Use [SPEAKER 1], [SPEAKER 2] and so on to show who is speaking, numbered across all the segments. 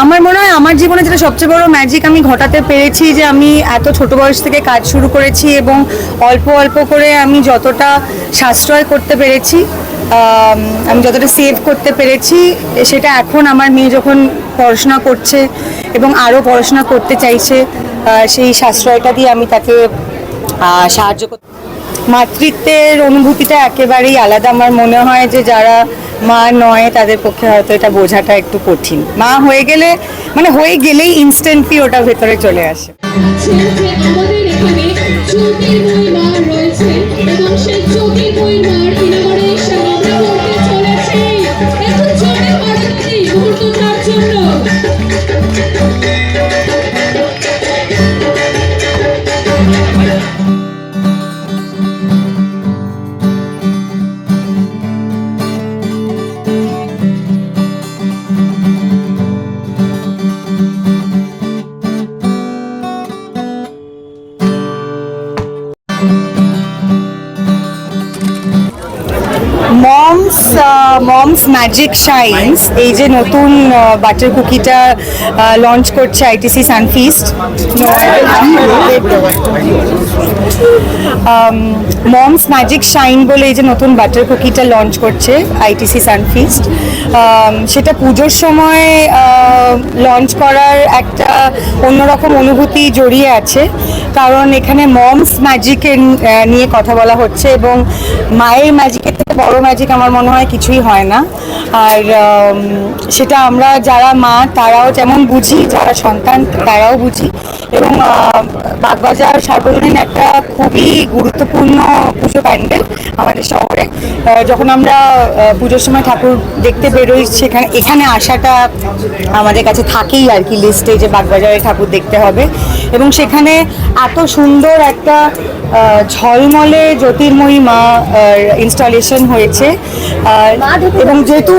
[SPEAKER 1] আমার মনে হয় আমার জীবনে যেটা সবচেয়ে বড় ম্যাজিক আমি ঘটাতে পেরেছি যে আমি এত ছোট বয়স থেকে কাজ শুরু করেছি এবং অল্প অল্প করে আমি যতটা সাশ্রয় করতে পেরেছি, আমি যতটা সেভ করতে পেরেছি, সেটা এখন আমার মেয়ে যখন পড়াশোনা করছে এবং আরও পড়াশোনা করতে চাইছে সেই সাশ্রয়টা দিয়ে আমি তাকে সাহায্য করতে মাতৃত্বের অনুভূতিটা একেবারেই আলাদা। আমার মনে হয় যে যারা মা নয়, তাদের পক্ষে হয়তো এটা বোঝাটা একটু কঠিন। মা হয়ে গেলে মানে হয়ে গেলেই ইনস্ট্যান্টলি ওটা ভেতরে চলে আসে।
[SPEAKER 2] জ্যোতির্ময় মা
[SPEAKER 1] মমস ম্যাজিক শাইন্স এই যে নতুন বাটার কুকিটা লঞ্চ করছে ITC Sunfeast mom's magic shine বলে এই যে নতুন বাটার কুকিটা লঞ্চ করছে আইটিসি সানফিস্ট সেটা পুজোর সময় লঞ্চ করার একটা অন্যরকম অনুভূতি জড়িয়ে আছে। কারণ এখানে মমস ম্যাজিকের নিয়ে কথা বলা হচ্ছে এবং মায়ের ম্যাজিকের থেকে বড় ম্যাজিক আমার মনে হয় কিছুই হয় না। আর সেটা আমরা যারা মা, তারাও যেমন বুঝি, যারা সন্তান, তারাও বুঝি। এবং বাগবাজার সার্বজনীন একটা খুবই গুরুত্বপূর্ণ পুজো প্যান্ডেল আমাদের শহরে। যখন আমরা পুজোর সময় ঠাকুর দেখতে বেরোই, সেখানে, এখানে আসাটা আমাদের কাছে থাকেই আর কি লিস্টে যে বাগবাজারে ঠাকুর দেখতে হবে। এবং সেখানে এত সুন্দর একটা ঝলমলে জ্যোতির্ময়ী মা ইনস্টলেশন হয়েছে। এবং যেহেতু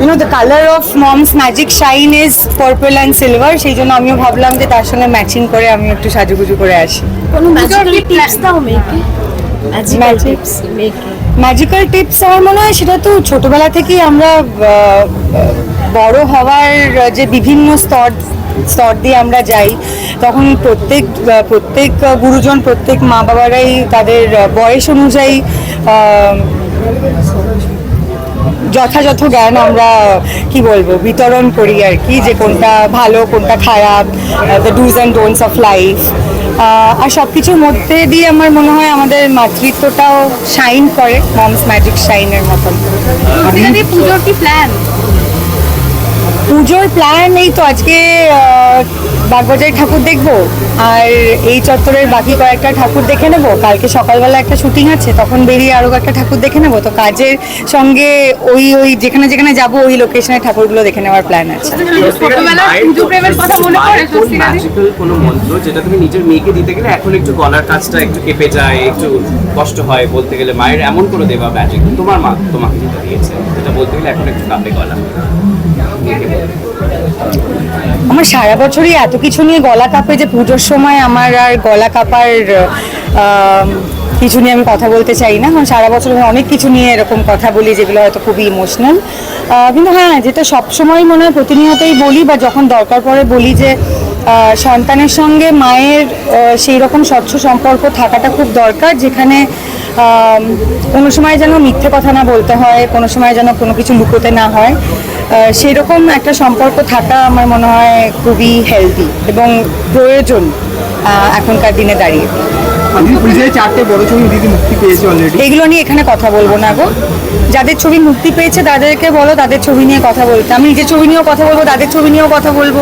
[SPEAKER 1] you know the colour of mom's magic shine is purple and silver সেই জন্য আমিও ভাবলাম যে তার সঙ্গে ম্যাচিং করে আমি একটু সাজুগুজু করে আসি।
[SPEAKER 3] কোনো টিপস দাও মেয়েকে? ম্যাজিক্যাল টিপস মেয়েকে।
[SPEAKER 1] ম্যাজিক্যাল টিপস আমার মনে হয় সেটা তো ছোটবেলা থেকেই আমরা বড় হওয়ার যে বিভিন্ন স্তর স্তর দিয়ে আমরা যাই। তখন প্রত্যেক প্রত্যেক গুরুজন প্রত্যেক মা বাবারাই তাদের বয়স অনুযায়ী যথাযথ জ্ঞান আমরা কি বলব বিতরণ করি আর কি যে কোনটা ভালো কোনটা খারাপ the dos and don'ts of life আর সব কিছুর মধ্যে দিয়ে আমার মনে হয় আমাদের মাতৃত্বটাও শাইন করে মমস ম্যাজিক শাইনের মতন।
[SPEAKER 3] পুজোর কি প্ল্যান
[SPEAKER 1] পুজোর প্ল্যান এই তো আজকে আহ, বাগবাজারে ঠাকুর দেখব আর এই চত্বরের বাকি কয়েকটা ঠাকুর দেখে নেব। কালকে সকালবেলা একটা শুটিং আছে তখন বেরিয়ে আরও একটা ঠাকুর দেখে নেব। তো কাজের সঙ্গে ওই ওই যেখানে যেখানে যাব ওই লোকেশনের ঠাকুরগুলো দেখে নেওয়ার প্ল্যান আছে।
[SPEAKER 4] কোন মন্ত্র যেটা তুমি নিজের মেয়েকে দিতে গেলে এখন একটু গলার কাজটা একটু কেঁপে যায় একটু কষ্ট হয় বলতে গেলে মায়ের এমন কোনো দেবা ম্যাজিক তোমার মা তোমাকে যেটা দিয়েছে যেটা বলতে গেলে এখন একটু কাঁপে গলা।
[SPEAKER 1] আমার সারা বছরই এত কিছু নিয়ে গলা কাঁপে যে পুজোর সময় আমার আর গলা কাঁপার কিছু নিয়ে আমি কথা বলতে চাই না। কারণ সারা বছর আমি অনেক কিছু নিয়ে এরকম কথা বলি যেগুলো হয়তো খুবই ইমোশনাল কিন্তু হ্যাঁ যেটা সবসময় মনে হয় প্রতিনিয়তই বলি বা যখন দরকার পড়ে বলি যে সন্তানের সঙ্গে মায়ের সেই রকম স্বচ্ছ সম্পর্ক থাকাটা খুব দরকার, যেখানে কোনো সময় যেন মিথ্যে কথা না বলতে হয়, কোনো সময় যেন কোনো কিছু লুকোতে না হয়। আহ, সেরকম একটা সম্পর্ক থাকা আমার মনে হয় খুবই হেলদি এবং প্রয়োজন এখনকার দিনে দাঁড়িয়ে।
[SPEAKER 5] আমি চারটে বড় ছবি দিদি মুক্তি পেয়েছে অলরেডি
[SPEAKER 1] এগুলো নিয়ে এখানে কথা বলব না গো। যাদের ছবি মুক্তি পেয়েছে তাদেরকে বলো তাদের ছবি নিয়ে কথা বলতে। আমি নিজের ছবি নিয়েও কথা বলব তাদের ছবি নিয়েও কথা বলব।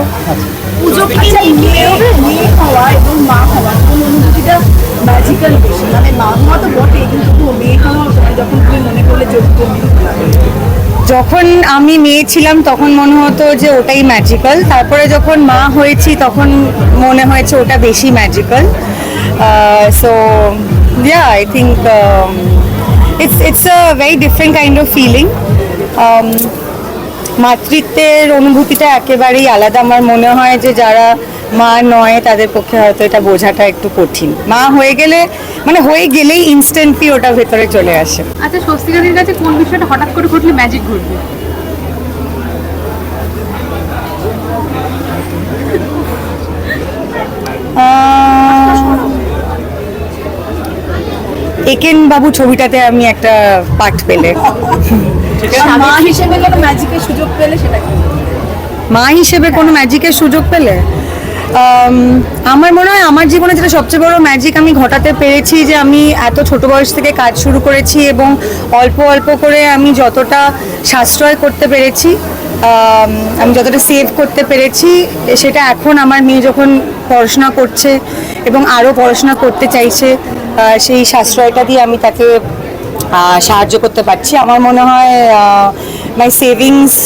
[SPEAKER 3] আচ্ছা মেয়ে মেয়ে হওয়া এবং মা হওয়া কোন অনুভূতিটা ম্যাজিক্যাল বেশি? মানে মা হওয়া তো বটে যখন
[SPEAKER 1] আমি মেয়ে ছিলাম, তখন মনে হতো যে ওটাই ম্যাজিক্যাল তারপরে যখন মা হয়েছি, তখন মনে হয়েছে ওটা বেশি magical so yeah I think it's it's a very different kind of feeling মাতৃত্বের অনুভূতিটা একেবারেই আলাদা। আমার মনে হয় যে যারা মা নয় তাদের পক্ষে হয়তো এটা বোঝাটা একটু কঠিন। মা হয়ে গেলে মানে হয়ে গেলেই ইনস্ট্যান্টলি ওটা ভেতরে চলে আসে।
[SPEAKER 3] আচ্ছা স্বস্তিকাদের কাছে কোন বিষয়টা হঠাৎ করে ঘটলে ম্যাজিক ঘটবে?
[SPEAKER 1] একেন বাবু ছবিটাতে আমি একটা পার্ট পেলে।
[SPEAKER 3] মা হিসেবে কোনো ম্যাজিকের সুযোগ পেলে সেটা
[SPEAKER 1] মা হিসেবে কোনো ম্যাজিকের সুযোগ পেলে? আমার মনে হয় আমার জীবনে যেটা সবচেয়ে বড় ম্যাজিক আমি ঘটাতে পেরেছি যে আমি এত ছোট বয়স থেকে কাজ শুরু করেছি এবং অল্প অল্প করে আমি যতটা সাশ্রয় করতে পেরেছি, আমি যতটা সেভ করতে পেরেছি, সেটা এখন আমার মেয়ে যখন পড়াশোনা করছে এবং আরও পড়াশোনা করতে চাইছে সেই সাশ্রয়টা দিয়ে আমি তাকে সাহায্য করতে পারছি। আমার মনে হয় my savings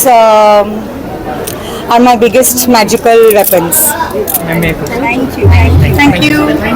[SPEAKER 1] are my biggest magical weapons.
[SPEAKER 5] Thank you. Thank you.
[SPEAKER 1] Thank you.